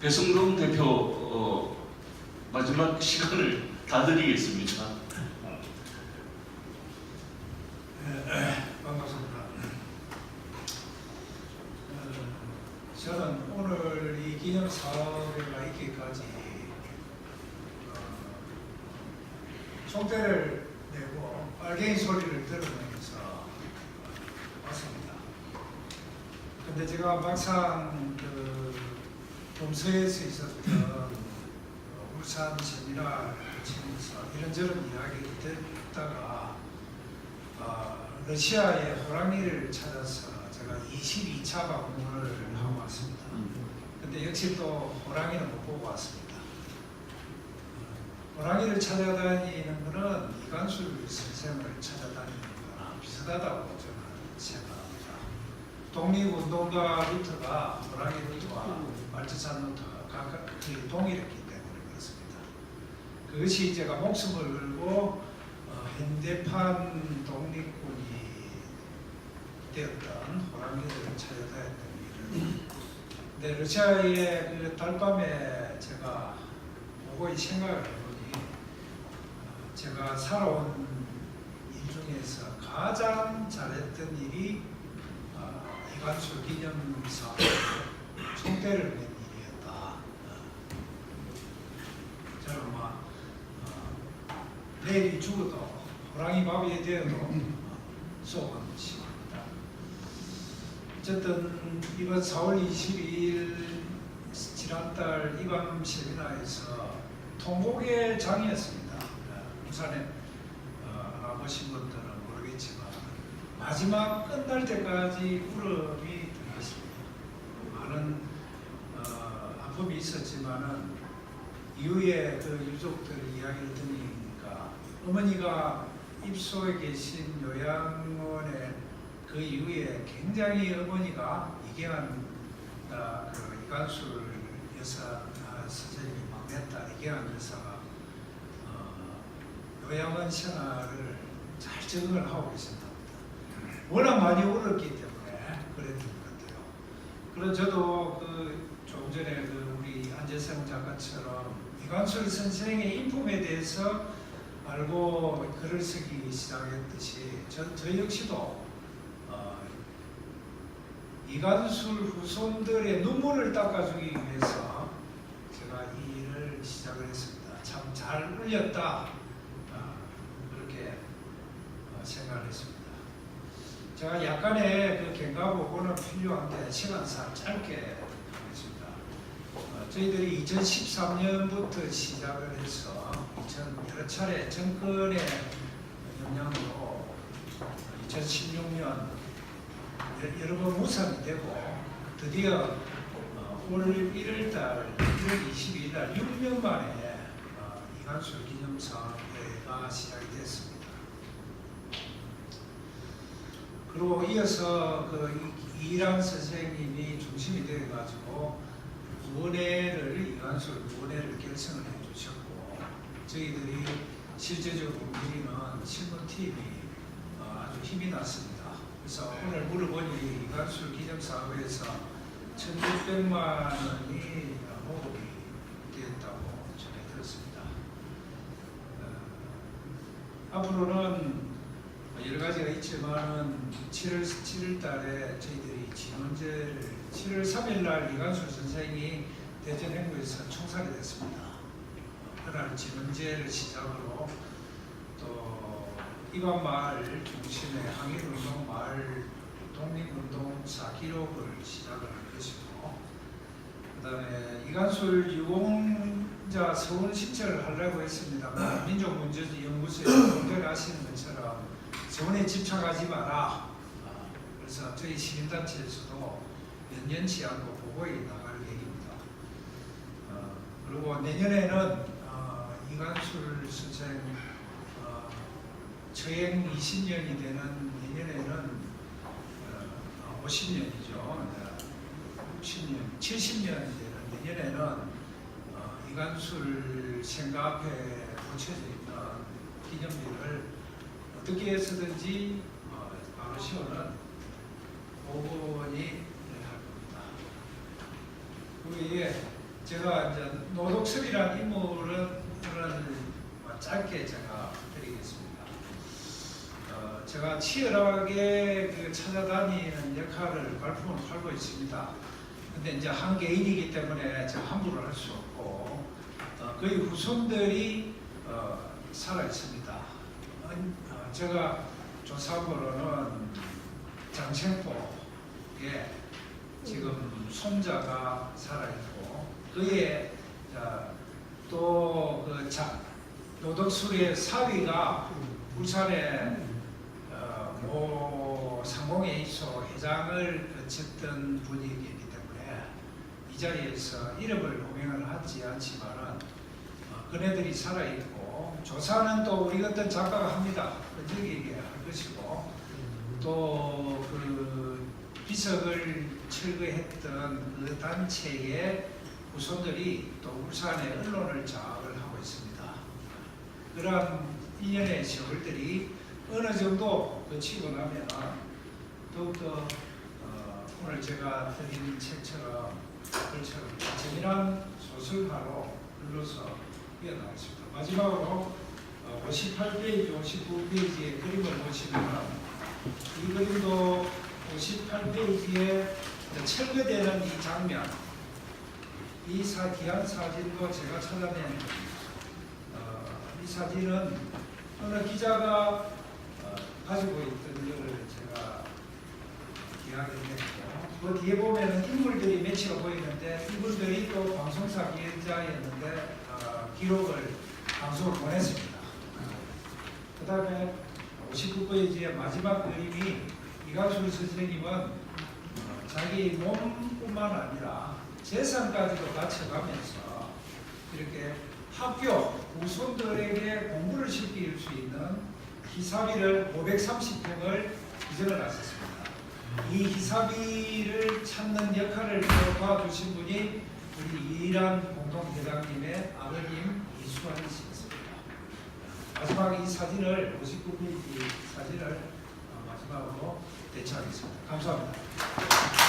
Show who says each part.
Speaker 1: 배성동 대표 어, 마지막 시간을 다 드리겠습니다.
Speaker 2: 반갑습니다. 어, 저는 오늘 이 기념 사회가 있기까지 어, 총대를 내고 빨갱이 소리를 들으면서 왔습니다. 근데 제가 막상 그 범서에서 있었던 어, 울산 세미나를 치면서 이런저런 이야기를 듣다가 어, 러시아의 호랑이를 찾아서 제가 22차 방문을 하고 왔습니다. 근데 역시 또 호랑이는 못 보고 왔습니다. 어, 호랑이를 찾아다니는 것은 이관술 선생을 찾아다니는 거랑 비슷하다고 저는 생각합니다. 독립운동가 루트가 호랑이 루트와 말투산 루트가 각각 동일했기 때문에 그렇습니다. 그것이 제가 목숨을 걸고 어, 현대판 독립군이 되었던 호랑이들을 찾아다녔던 일을 근데 러시아의 그 달밤에 제가 보고 이 생각을 해보니 어, 제가 살아온 일 중에서 가장 잘했던 일이 어, 이관수 기념사 총대를 낸 일이었다. 어, 저는 막 어, 내일이 죽어도 호랑이 밥이 되어도 속은 심합니다. 어쨌든 이번 4월 22일 지난달 이밤 세미나에서 통곡의 장이었습니다. 어, 부산에 어, 분들은 모르겠지만 마지막 끝날 때까지 울음이 들었습니다. 많은 어, 아픔이 있었지만은 이후에 그 유족들 이야기를 들으니까 어머니가 입소에 계신 요양원에 그 이후에 굉장히 어머니가 이경한 아, 그 이관술 여사 아, 선생님이 막냈다 이경한 여사가 어, 요양원 생활을 잘 적응을 하고 계신답니다. 워낙 많이 울었기 때문에 그랬던 것 같아요. 그리고 저도 그 조금 전에 그 우리 안재성 작가처럼 이관술 선생의 인품에 대해서 알고 글을 쓰기 시작했듯이 저, 저 역시도 어, 이관술 후손들의 눈물을 닦아주기 위해서 제가 이 일을 시작을 했습니다. 참 잘 울렸다 어, 그렇게 어, 생각을 했습니다. 제가 약간의 그 경과보고는 필요한데 시간상 짧게 하겠습니다. 어, 저희들이 2013년부터 시작을 해서 2000 여러 차례 정권의 영향으로 2016년 여러 번 무산이 되고 드디어 어, 올 1월달 1월 22일 날 6년 만에 어, 이관술 기념사회가 시작이 됐습니다. 그리고 이어서 그 이- 이란 선생님이 중심이 되어가지고 원회를 이관술 원회를 결성을 해주셨고 저희들이 실제적으로 우리는 신문팀이 어, 아주 힘이 났습니다. 그래서 오늘 물어보니 이관술 기념사업에서 1,600만 원이 모금이 되었다고 전해 들었습니다. 어, 앞으로는 있지만은 7월 7일 달에 저희들이 진원제를 7월 3일 날 이관술 선생이 대전 행구에서 총살이 됐습니다. 어, 그날 진원제를 시작으로 또 이관 마을 중심의 항일운동 마을 독립운동사 기록을 시작을 할 것이고 그 다음에 이관술 유공자 서원 신청을 하려고 했습니다. 민족문제지 연구소에서 공전을 하시는 것처럼 서원에 집착하지 마라. 아, 그래서 저희 시민단체에서도 연연치 않고 보고에 나갈 계획입니다. 어, 그리고 내년에는 어, 이관술 선생 어, 처행 20년이 되는 내년에는 어, 50년이죠. 60년, 70년이 되는 내년에는 어, 이관술 생가 앞에 붙여져 있는 기념비를 어떻게 해서든지 어, 바로 시오는 5번이 할 겁니다. 그 외에 제가 이제 노독섭이라는 인물은 짧게 제가 드리겠습니다. 어, 제가 치열하게 그 찾아다니는 역할을 발품을 팔고 있습니다. 근데 이제 한 개인이기 때문에 제가 함부로 할 수 없고 어, 그의 후손들이 어, 살아 있습니다. 제가 조사보로는 장생포에 지금 손자가 살아 있고 그의 또그 노덕술의 사위가 울산에 어, 모 상공회의소 회장을 거쳤던 분이기 때문에 이 자리에서 이름을 호명을 하지 않지만은 어, 그네들이 살아 있고 조사는 또 우리 같은 작가가 합니다. 또그 비석을 철거했던 그 단체의 후손들이 또 울산의 언론을 장악을 하고 있습니다. 그러한 인연의 세월들이 어느 정도 거치고 나면 더욱더 어, 오늘 제가 드린 책처럼 글처럼 재미난 소설가로 불러서 이어나가겠습니다. 마지막으로 어, 58페이지, 59페이지의 그림을 보시면 이 그림도 58페이지에 철거되는 이 장면, 이 사, 귀한 사진도 제가 찾아낸 어, 이 사진은 어느 기자가 어, 가지고 있던 것을 제가 기억을 했고 그 뒤에 보면은 인물들이 몇치가 보이는데 이분들이 또 방송사 기자였는데 어, 기록을 방송을 보냈습니다. 그 다음에 59페이지의 마지막 그림이 이가수 선생님은 어, 자기 몸뿐만 아니라 재산까지도 바쳐가면서 이렇게 학교 후손들에게 공부를 시킬 수 있는 희사비를 530평을 기증을 하셨습니다. 이 희사비를 찾는 역할을 도와주신 분이 우리 이란 공동대장님의 아버님 이수환 씨였습니다. 마지막 이 사진을 59페이지 사진을 어, 마지막으로 대체하겠습니다. 감사합니다.